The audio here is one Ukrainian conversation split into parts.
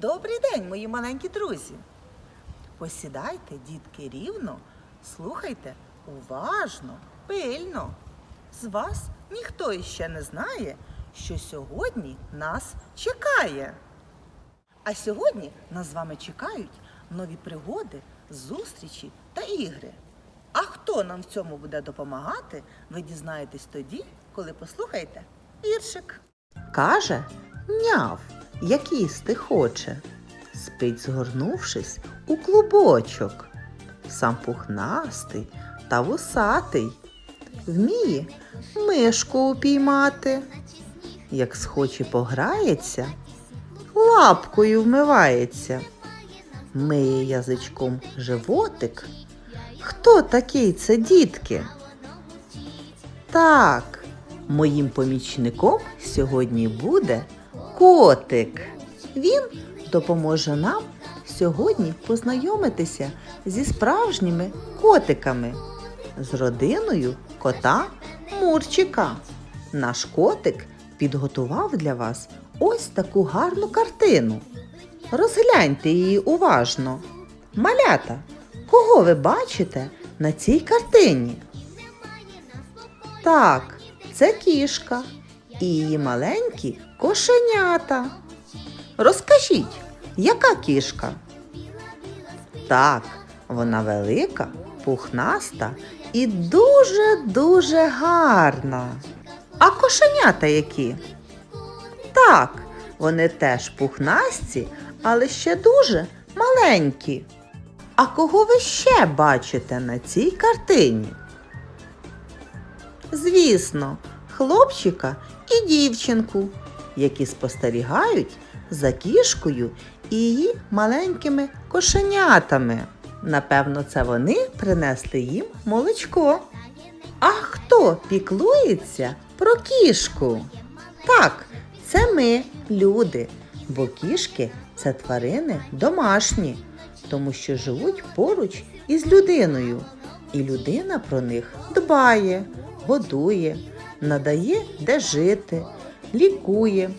Добрий день, мої маленькі друзі. Посідайте, дітки, рівно, слухайте уважно, пильно. З вас ніхто іще не знає, що сьогодні нас чекає. А сьогодні нас з вами чекають нові пригоди, зустрічі та ігри. А хто нам в цьому буде допомагати, ви дізнаєтесь тоді, коли послухаєте віршик. Каже, няв, як їсти хоче, спить, згорнувшись у клубочок. Сам пухнастий та вусатий, вміє мишку упіймати. Як схоче пограється, лапкою вмивається, миє язичком животик. Хто такий це дітки? Так, моїм помічником сьогодні буде котик. Він допоможе нам сьогодні познайомитися зі справжніми котиками, з родиною кота Мурчика. Наш котик підготував для вас ось таку гарну картину. Розгляньте її уважно. Малята, кого ви бачите на цій картині? Так, це кішка і її маленькі кошенята. Розкажіть, яка кішка? Так, вона велика, пухнаста і дуже-дуже гарна. А кошенята які? Так, вони теж пухнасті, але ще дуже маленькі. А кого ви ще бачите на цій картині? Звісно, хлопчика і дівчинку, які спостерігають за кішкою і її маленькими кошенятами. Напевно, це вони принесли їм молочко. А хто піклується про кішку? Так, це ми, люди, бо кішки це тварини домашні, тому що живуть поруч із людиною, і людина про них дбає, годує, надає де жити, лікує,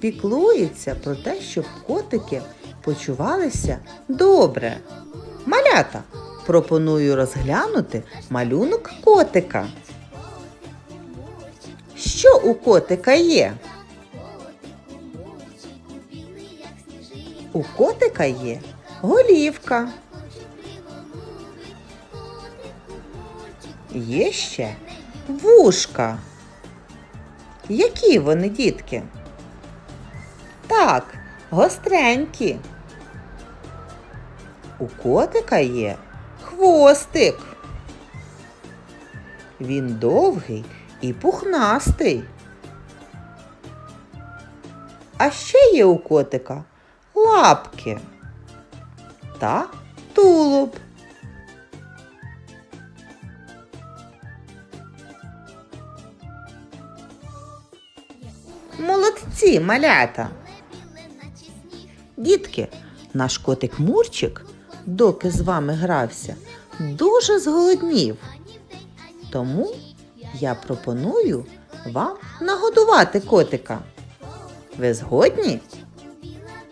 піклується про те, щоб котики почувалися добре. Малята, пропоную розглянути малюнок котика. Що у котика є? У котика є голівка. Є ще вушка. Які вони, дітки? Так, гостренькі. У котика є хвостик. Він довгий і пухнастий. А ще є у котика лапки та тулуб. Молодці, малята! Дітки, наш котик Мурчик, доки з вами грався, дуже зголоднів. Тому я пропоную вам нагодувати котика. Ви згодні?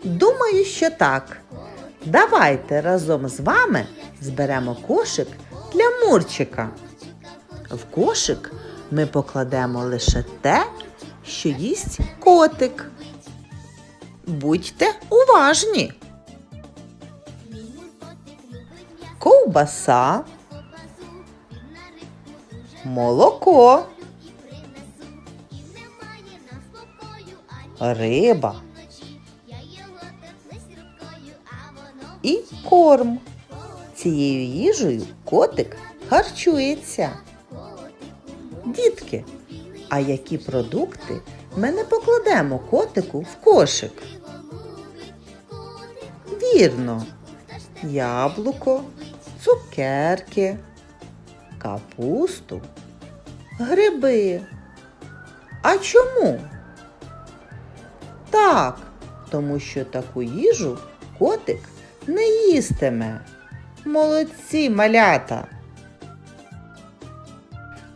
Думаю, що так. Давайте разом з вами зберемо кошик для Мурчика. В кошик ми покладемо лише те, що їсть котик. Будьте уважні. Ковбаса, молоко, риба і корм. Цією їжею котик харчується. Дітки, а які продукти ми не покладемо котику в кошик? Вірно, яблуко, цукерки, капусту, гриби. А чому? Так, тому що таку їжу котик не їстиме. Молодці малята!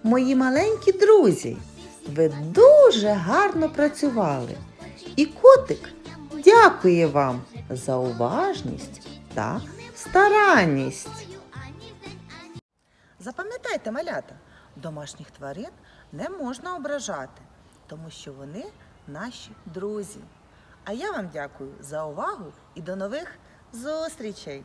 Мої маленькі друзі, ви дуже гарно працювали. І котик дякує вам за уважність та старанність. Запам'ятайте, малята, домашніх тварин не можна ображати, тому що вони наші друзі. А я вам дякую за увагу і до нових зустрічей!